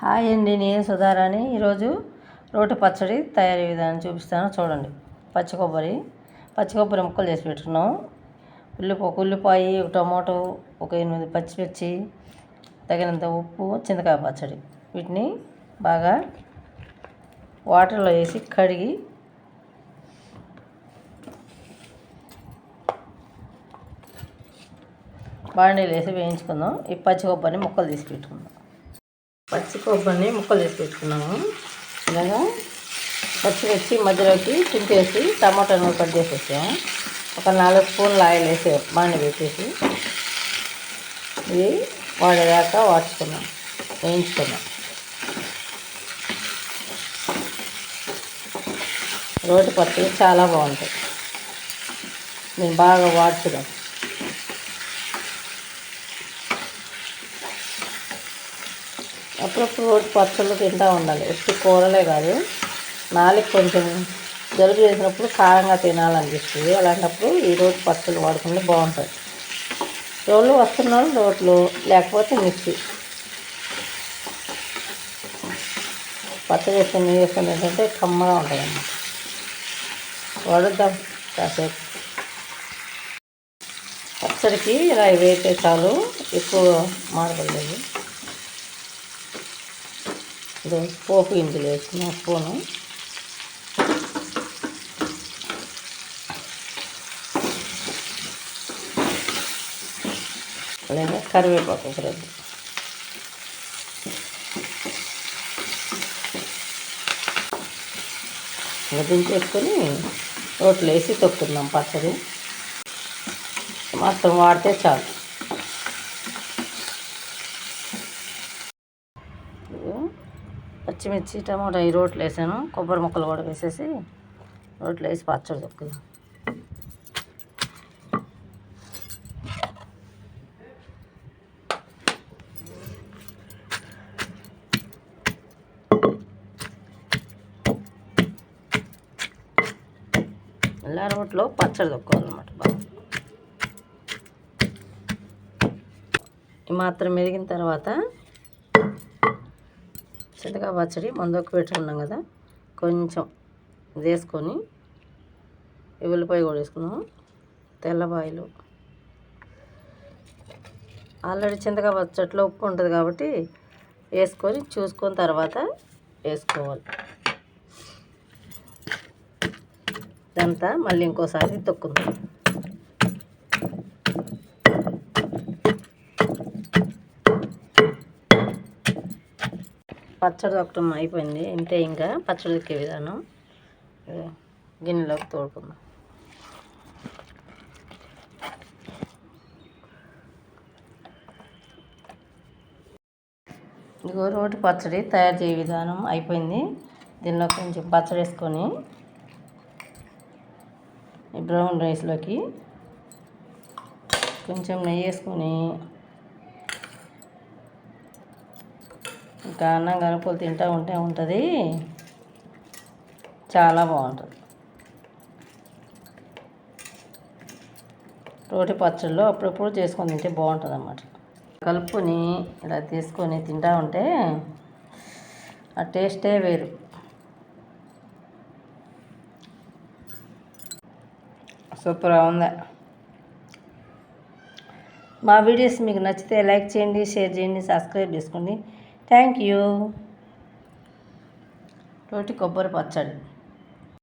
Hi అండి నేను సుధారాణి ఈరోజు రోటి పచ్చడి తయారీ విధానం చూపిస్తాను. చూడండి. పచ్చి కొబ్బరి. పచ్చి కొబ్బరి ముక్కలు చేసి పెట్టుకున్నాం. ఉల్లిపో ఒక ఉల్లిపాయ ఒక టమాటో ఒక ఎనిమిది పచ్చిమిర్చి తగినంత ఉప్పు చింతకాయ పచ్చడి. వీటిని బాగా వాటర్లో వేసి కడిగి బాండీలు వేసి వేయించుకుందాం. ఈ పచ్చి కొబ్బరిని ముక్కలు తీసి పెట్టుకుందాం. పచ్చి కొబ్బరిని ముక్కలు తీసి పెట్టుకున్నాము. ఇలాగా పచ్చిమిర్చి మధ్యలోకి చింతేసి టమాటాను కట్ చేసేసాము ఒక నాలుగు స్పూన్లు ఆయిల్ వేసి బాగా పెట్టేసి ఇది వాడేదాకా వాడుచుకున్నాం వేయించుకున్నాం. రోటి పచ్చడి చాలా బాగుంటుంది నేను బాగా వాడుతున్నాం. అప్పుడప్పుడు రోజు పచ్చళ్ళు తింటూ ఉండాలి. ఎట్టి కూరలే కాదు. నాలుగు కొంచెం జలుబు చేసినప్పుడు కారంగా తినాలనిపిస్తుంది. అలాంటప్పుడు ఈ రోజు పచ్చళ్ళు వాడుకుంటే బాగుంటుంది రోళ్ళు వస్తున్నారు. రోట్లు లేకపోతే మిక్సీ పచ్చడి వేస్తే నెయ్యి వేసుకొని ఏంటంటే కమ్మగా ఉంటుంది అన్నమాట. కాసేపు. పచ్చడికి ఇలా వేస్తే చాలు. ఎక్కువ మాడపడలేదు ఇప్పుడు పోపు గింజలు వేసుకున్నాం స్పూను లేదా కరివేపాకు ఒక రెడ్డి దించేసుకొని రోట్లో వేసి తొక్కుతున్నాం పచ్చడి. మొత్తం వాడితే చాలు. పచ్చిమిర్చి టమాటా ఈ రోట్లు వేసాను. కొబ్బరి ముక్కలు కూడా వేసేసి రోట్లో వేసి పచ్చడి తొక్కుదాం అలా రోట్లో పచ్చడి తొక్కోవాలన్నమాట బాగా. ఈ మాత్రం మెరిగిన తర్వాత చింతకాయ పచ్చడి మందొక్కు పెట్టుకున్నాం కదా కొంచెం వేసుకొని ఉల్లిపాయ కూడా వేసుకున్నాము తెల్లబాయలు ఆల్రెడీ చింతకాయ పచ్చట్లో ఉప్పు ఉంటుంది కాబట్టి వేసుకొని చూసుకొని తర్వాత వేసుకోవాలి. ఇదంతా మళ్ళీ ఇంకోసారి తొక్కుందాం. పచ్చడి తొక్కడం అయిపోయింది. ఇంతే ఇంకా పచ్చడి విధానం. గిన్నెలోకి తోడుకుందాం. ఇదిగో రోటి పచ్చడి తయారు చేయ విధానం అయిపోయింది. దీనిలో కొంచెం పచ్చడి వేసుకొని బ్రౌన్ రైస్లోకి కొంచెం నెయ్యి వేసుకొని ఇంకా అన్నం కనుపులు తింటూ ఉంటే ఉంటుంది. చాలా బాగుంటుంది. రోటి పచ్చళ్ళు అప్పుడప్పుడు చేసుకొని తింటే బాగుంటుంది అన్నమాట కలుపుకొని ఇలా తీసుకొని తింటూ ఉంటే ఆ టేస్టే వేరు. సూపర్గా ఉందా. మా వీడియోస్ మీకు నచ్చితే లైక్ చేయండి షేర్ చేయండి సబ్స్క్రైబ్ చేసుకోండి. థ్యాంక్ యూ రోటి కొబ్బరి పచ్చడి.